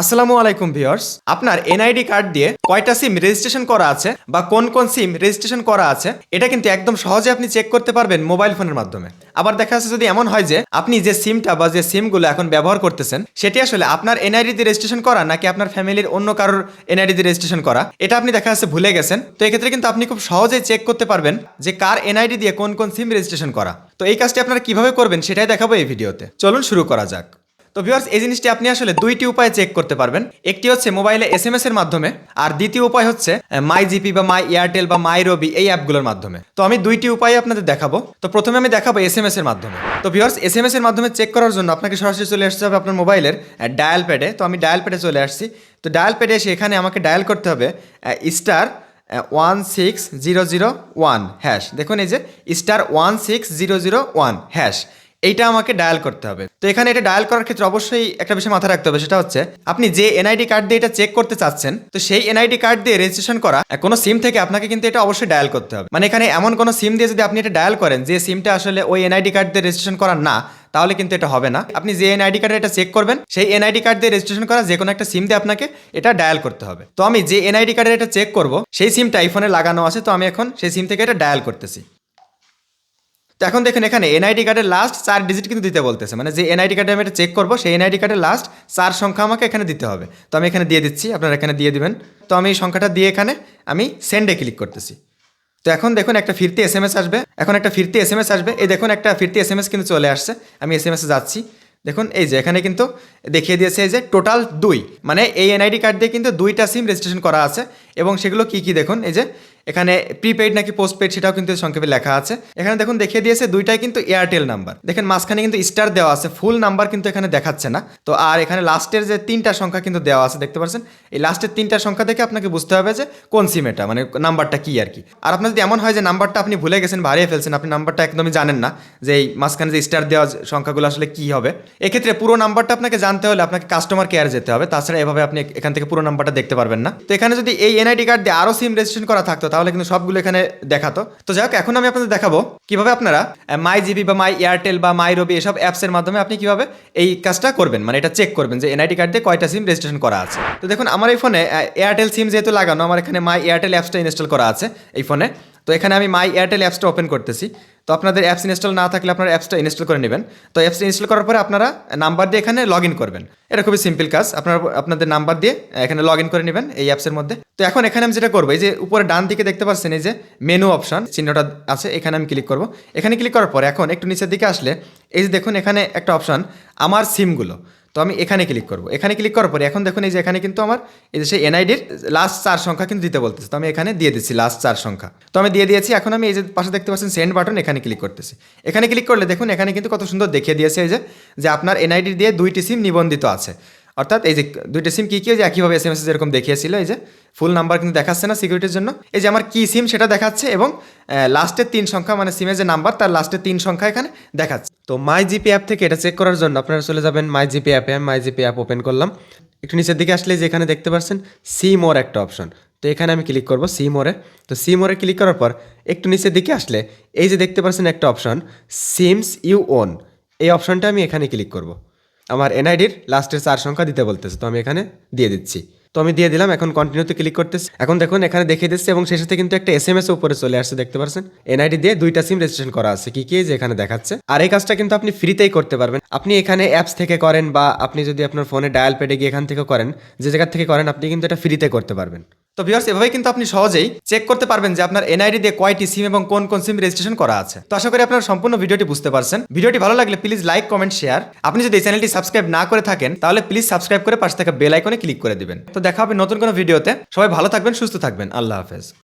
আসসালামু আলাইকুম ভিউয়ার্স। আপনার এনআইডি কার্ড দিয়ে কয়টা সিম রেজিস্ট্রেশন করা আছে বা কোন কোন সিম রেজিস্ট্রেশন করা আছে, এটা কিন্তু একদম সহজে আপনি চেক করতে পারবেন মোবাইল ফোনের মাধ্যমে। আবার দেখা যাচ্ছে যদি এমন হয় যে আপনি যে সিমটা বা যে সিমগুলো এখন ব্যবহার করতেছেন, সেটি আসলে আপনার এনআইডি দিয়ে রেজিস্ট্রেশন করা নাকি আপনার ফ্যামিলির অন্য কারোর এনআইডি দিয়ে রেজিস্ট্রেশন করা, এটা আপনি দেখা যাচ্ছে ভুলে গেছেন। তো এক্ষেত্রে কিন্তু আপনি খুব সহজেই চেক করতে পারবেন যে কার এনআইডি দিয়ে কোন কোন সিম রেজিস্ট্রেশন করা। তো এই কাজটি আপনারা কীভাবে করবেন সেটাই দেখাবো এই ভিডিওতে। চলুন শুরু করা যাক। তো ভিউয়ার্স এই জিনিসটি আপনি আসলে দুইটি উপায়ে চেক করতে পারবেন। একটি হচ্ছে মোবাইলে এস এম এস এর মাধ্যমে, আর দ্বিতীয় উপায় হচ্ছে মাই জিপি বা মাই এয়ারটেল বা মাই রবি এই অ্যাপগুলোর মাধ্যমে। তো আমি দুইটি উপায় আপনাদের দেখাবো। তো প্রথমে আমি দেখাবো এস এম এস এর মাধ্যমে। তো ভিউয়ার্স এস এম এস এর মাধ্যমে চেক করার জন্য আপনাকে সরাসরি চলে আসতে হবে আপনার মোবাইলের ডায়াল প্যাডে তো আমি ডায়াল প্যাডে চলে আসছি। তো ডায়াল প্যাডে এসে এখানে আমাকে ডায়াল করতে হবে star one six zero zero one hash দেখুন এই যে star one six zero zero one hash এইটা আমাকে ডায়াল করতে হবে। তো এখানে এটা ডায়াল করার ক্ষেত্রে অবশ্যই একটা বিষয় মাথায় রাখতে হবে, সেটা হচ্ছে আপনি যে এনআইডি কার্ড দিয়ে এটা চেক করতে চাচ্ছেন, তো সেই এনআইডি কার্ড দিয়ে রেজিস্ট্রেশন করা কোনো সিম থেকে আপনাকে কিন্তু এটা অবশ্যই ডায়াল করতে হবে। মানে এখানে এমন কোনো সিম দিয়ে যদি আপনি এটা ডায়াল করেন যে সিমটা আসলে ওই এনআইডি কার্ড দিয়ে রেজিস্ট্রেশন করার না, তাহলে কিন্তু এটা হবে না। আপনি যে এনআইডি কার্ডে এটা চেক করবেন, সেই এনআইডি কার্ড দিয়ে রেজিস্ট্রেশন করা যে কোনো একটা সিম দিয়ে আপনাকে এটা ডায়াল করতে হবে। তো আমি যে এনআইডি কার্ডে এটা চেক করব, সেই সিমটা আইফোনে লাগানো আছে, তো আমি এখন সেই সিম থেকে এটা ডায়াল করতেছি। তো এখন দেখেন, এখানে এনআইডি কার্ডের লাস্ট চার ডিজিট কিন্তু দিতে বলতেছে। মানে যে এনআইডি কার্ডে আমি এটা চেক করব, সেই এনআইডি কার্ডের লাস্ট চার সংখ্যা আমাকে এখানে দিতে হবে। তো আমি এখানে দিয়ে দিচ্ছি, আপনারা এখানে দিয়ে দিবেন। তো আমি সংখ্যাটা দিয়ে এখানে আমি সেন্ডে ক্লিক করতেছি। তো এখন দেখুন, একটা ফিরতি এস এম এস আসবে। এখন একটা ফিরতি এস এম এস আসবে। এই দেখুন, একটা ফিরতি এস এম এস কিন্তু চলে আসছে। আমি এস এম এসে যাচ্ছি। দেখুন, এই যে এখানে কিন্তু দেখিয়ে দিয়েছে এই যে টোটাল দুই। মানে এই এনআইডি কার্ড দিয়ে কিন্তু দুইটা সিম রেজিস্ট্রেশন করা আছে। এবং সেগুলো কি কি দেখুন, এই যে এখানে প্রিপেইড নাকি পোস্টপেড সেটাও কিন্তু সংক্ষেপে লেখা আছে। এখানে দেখুন দেখিয়ে দিয়েছে দুইটাই কিন্তু এয়ারটেল নাম্বার দেখেন মাঝখানে কিন্তু স্টার দেওয়া আছে ফুল নাম্বার কিন্তু এখানে দেখাচ্ছে না। তো আর এখানে লাস্টের যে তিনটা সংখ্যা কিন্তু দেওয়া আছে, দেখতে পাচ্ছেন? এই লাস্টের তিনটা সংখ্যা দেখে আপনাকে বুঝতে হবে যে কোন সিম এটা মানে নাম্বারটা কি আর কি। আর আপনার যদি এমন হয় যে নাম্বারটা আপনি ভুলে গেছেন হারিয়ে ফেলছেন, আপনি নাম্বারটা একদমই জানেন না, যে এই মাঝখানে যে স্টার দেওয়া সংখ্যাগুলো আসলে কি হবে। এক্ষেত্রে পুরো নাম্বারটা আপনাকে জানতে হলে আপনাকে কাস্টমার কেয়ার যেতে হবে, তাছাড়া এভাবে আপনি এখান থেকে পুরো নাম্বারটা দেখতে পারবেন না। তো এখানে যদি এই এনআইডি কার্ড দিয়ে আরও সিম রেজিস্ট্রেশন করা থাকতো তাহলে কিন্তু সবগুলো এখানে দেখাতো। তো যাই হোক, এখন আমি আপনাদের দেখাবো কীভাবে আপনারা মাই জিবি বা মাই এয়ারটেল বা মাই রবি এসব অ্যাপসের মাধ্যমে আপনি কীভাবে এই কাজটা করবেন মানে এটা চেক করবেন যে এনআইডি কার্ড দিয়ে কয়টা সিম রেজিস্ট্রেশন করা আছে। তো দেখুন, আমার এই ফোনে এয়ারটেল সিম যেহেতু লাগানো, আমার এখানে মাই এয়ারটেল অ্যাপসটা ইনস্টল করা আছে এই ফোনে তো এখানে আমি মাই এয়ারটেল অ্যাপসটা ওপেন করতেছি। তো আপনাদের অ্যাপস ইনস্টল না থাকলে আপনারা অ্যাপসটা ইনস্টল করে নেবেন। তো অ্যাপসটা ইনস্টল করার পরে আপনারা নাম্বার দিয়ে এখানে লগ ইন করবেন। এটা খুবই সিম্পল কাজ। আপনারা, আপনাদের নাম্বার দিয়ে এখানে লগ ইন করে নেবেন এই অ্যাপসের মধ্যে। তো এখন এখানে আমি যেটা করব, এই যে উপরে ডান দিকে দেখতে পাচ্ছেন, এই যে মেনু অপশন চিহ্নটা আছে, এখানে আমি ক্লিক করব। এখানে ক্লিক করার পর এখন একটু নিচের দিকে আসলে, এই যে দেখুন এখানে একটা অপশন আমার সিমগুলো তো আমি এখানে ক্লিক করব। এখানে ক্লিক করার পরে এখন দেখুন এই যে এখানে কিন্তু আমার এই যে সেই এনআইডির লাস্ট চার সংখ্যা কিন্তু দিতে বলতেছে। তো আমি এখানে দিয়ে দিচ্ছি লাস্ট চার সংখ্যা। তো আমি দিয়ে দিয়েছি, এখন আমি এই যে পাশে দেখতে পাচ্ছেন সেন্ড বাটন এখানে ক্লিক করতেছি। এখানে ক্লিক করলে দেখুন এখানে কিন্তু কত সুন্দর দেখিয়ে দিয়েছে এই যে যে আপনার এনআইডি দিয়ে দুইটি সিম নিবন্ধিত আছে। অর্থাৎ এই যে দুইটা সিম কী কী যে একইভাবে এস এম এস যেরকম দেখিয়েছিল, এই যে ফুল নাম্বার কিন্তু দেখাচ্ছে না সিকিউরিটির জন্য। এই যে আমার কী সিম সেটা দেখাচ্ছে এবং লাস্টের তিন সংখ্যা মানে সিমের যে নাম্বার তার লাস্টের তিন সংখ্যা এখানে দেখাচ্ছে। তো মাই জিপি অ্যাপ থেকে এটা চেক করার জন্য আপনারা চলে যাবেন মাই জিপি অ্যাপে আমি মাই জিপি অ্যাপ ওপেন করলাম। একটু নিচের দিকে আসলে যে এখানে দেখতে পাচ্ছেন সি মোর একটা অপশন তো এখানে আমি ক্লিক করব সি মোরে তো সি মোরে ক্লিক করার পর একটু নিচের দিকে আসলে এই যে দেখতে পাচ্ছেন একটা অপশন সিমস ইউ ওন এই অপশনটা আমি এখানে ক্লিক করব। আমার এনআইডির লাস্টের চার সংখ্যা দিতে বলতেছে, তো আমি এখানে দিয়ে দিচ্ছি। তো আমি দিয়ে দিলাম, এখন কন্টিনিউতে ক্লিক করতেছি। এখন দেখুন, এখানে দেখিয়ে দিচ্ছে এবং সেই সাথে কিন্তু একটা এস এম এস উপরে চলে আসছে, দেখতে পাচ্ছেন এনআইডি দিয়ে দুইটা সিম রেজিস্ট্রেশন করা আছে, কি কি যে এখানে দেখাচ্ছে। আর এই কাজটা কিন্তু আপনি ফ্রিতেই করতে পারবেন। আপনি এখানে অ্যাপস থেকে করেন বা আপনি যদি আপনার ফোনে ডায়াল প্যাডে গিয়ে এখান থেকে করেন, যে জায়গা থেকে করেন, আপনি কিন্তু এটা ফ্রিতে করতে পারবেন। তো ভিউয়ার্স এভাবে কিন্তু আপনি সহজেই চেক করতে পারবেন যে আপনার এনআইডি দিয়ে কয়টি সিম এবং কোন কোন সিম রেজিস্ট্রেশন করা আছে। তো আশা করি আপনারা সম্পূর্ণ ভিডিওটি বুঝতে পারছেন। ভিডিওটি ভালো লাগলে প্লিজ লাইক কমেন্ট শেয়ার আপনি যদি এই চ্যানেলটি সাবস্ক্রাইব না করে থাকেন, তাহলে প্লিজ সাবস্ক্রাইব করে পাশে থাকা বেল আইকনে ক্লিক করে দিবেন। তো দেখা হবে নতুন কোনো ভিডিওতে। সবাই ভালো থাকবেন, সুস্থ থাকবেন। আল্লাহ হাফেজ।